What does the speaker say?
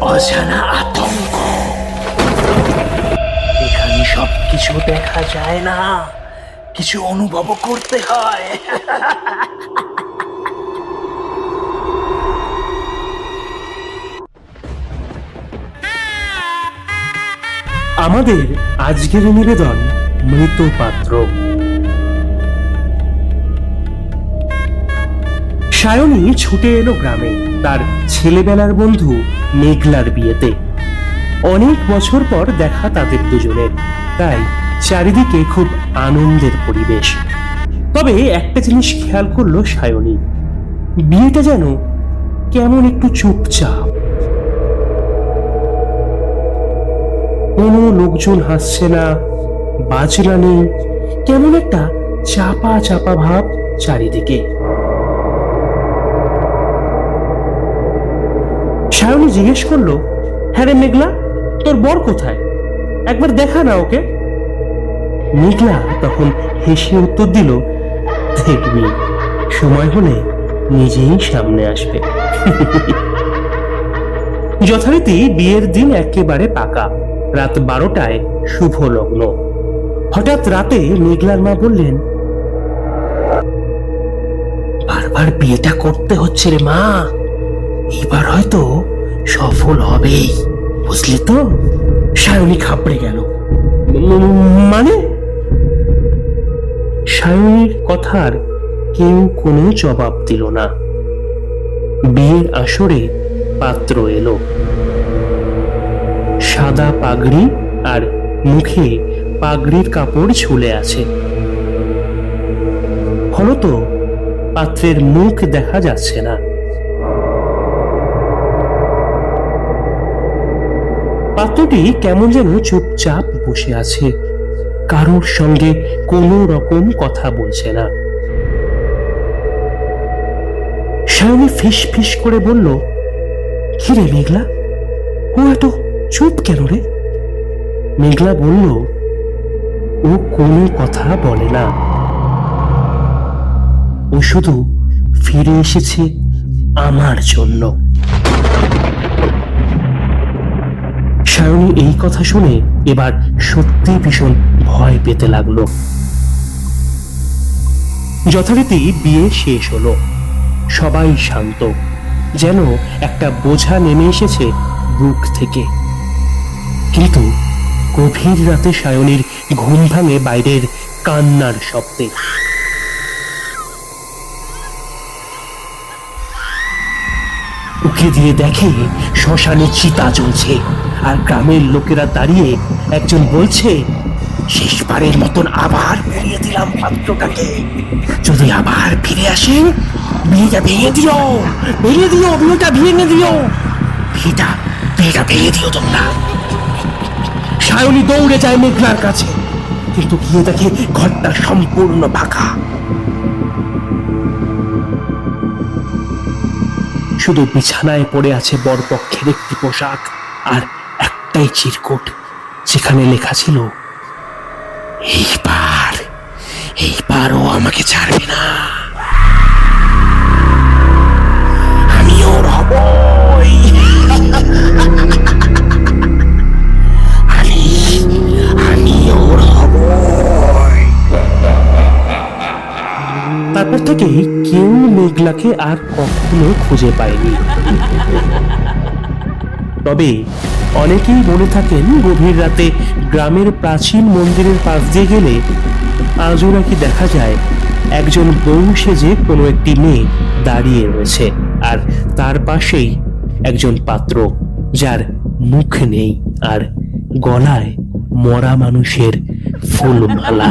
অজানা আতঙ্ক। এখানে সব কিছু দেখা যায় না। কিছু অনুভব করতে হয়। আমাদের আজকের নিবেদন মৃত পাত্র। সায়নী ছুটে এলো গ্রামে। তার ছেলেবেলার বন্ধু মেঘলার বিয়েতে। অনেক বছর পর দেখা তাদের দুজনের। তাই চারিদিকে খুব আনন্দের পরিবেশ। তবে একটা জিনিস খেয়াল করল সায়নী। বিয়েটা যেন কেমন একটু চুপচাপ। কোনো লোকজন হাসছে না বাজনা নেই, কেমন একটা চাপা চাপা ভাব চারিদিকে। সায়নী জিজ্ঞেস করল হ্যাঁ রে মেঘলা, তোর বর কোথায়? একবার দেখা না ওকে? মেঘলা তখন হেসে উত্তর দিল, দেখবি, সময় হলে নিজেই সামনে আসবে। যথারীতি বিয়ের দিন একেবারে পাকা, রাত বারোটায় শুভ লগ্ন। হঠাৎ রাতে মেঘলার মা বললেন, বারবার বিয়েটা করতে হচ্ছে রে মা, এবার হয়তো সফল হবেই বুঝলি তো? সায়নী খাপড়ে গেল। মানে? সায়নীর কথার কেউ কোনো জবাব দিল না। বিয়ের আসরে পাত্র এলো। সাদা পাগড়ি আর মুখে পাগড়ির কাপড় ঝুলে আছে। ফলত পাত্রের মুখ দেখা যাচ্ছে না। পাত্রটি কেমন যেন চুপচাপ বসে আছে। কারোর সঙ্গে কোনো রকম কথা বলছে না। সায়নী ফিস ফিস করে বলল কি রে মেঘলা, ও এত চুপ কেন রে? মেঘলা বলল, ও কোনো কথা বলে না। ও শুধু ফিরে এসেছে আমার জন্য। সায়নী এই কথা শুনে এবার সত্যি ভীষণ ভয় পেতে লাগল। যথারীতি বিয়ে শেষ হলো। সবাই শান্ত, যেন একটা বোঝা নেমে এসেছে বুক থেকে। কিন্তু গভীর রাতে সায়নীর ঘুম ভাঙে বাইরের কান্নার শব্দে। উকি দিয়ে দেখে শ্মশানে চিতা চলছে আর গ্রামের লোকেরা দাঁড়িয়ে একজন বলছে, শেষবারের মতন আবার বেরিয়ে দিলাম পাত্রটাকে। যদি আবার ফিরে আসে বিয়েটা ভেঙে দিও ভেঙে দিও বিয়েটা ভেঙে দিও। বিয়েটা বিয়েটা ভেঙে দিও তোমরা। সায়নী দৌড়ে যায় মেঘলার কাছে, কিন্তু গিয়ে দেখে ঘরটা সম্পূর্ণ ফাঁকা। শুধু বিছানায় পড়ে আছে বরপক্ষের একটি পোশাক আর একটাই চিরকুট, যেখানে লেখা ছিল, এইবার, এইবারও আমাকে ছাড়বে না। তারপর থেকে কেউ মেঘলাকে আর কখনো খুঁজে পায়নি। তবে অনেকেই বলে থাকেন গভীর রাতে গ্রামের প্রাচীন মন্দিরের পাশ দিয়ে গেলে আজও নাকি দেখা যায় একজন বউ সেজে কোনো একটি মেয়ে দাঁড়িয়ে রয়েছে, আর তার পাশেই একজন পাত্র যার মুখ নেই আর গলায় মরা মানুষের ফুলমালা।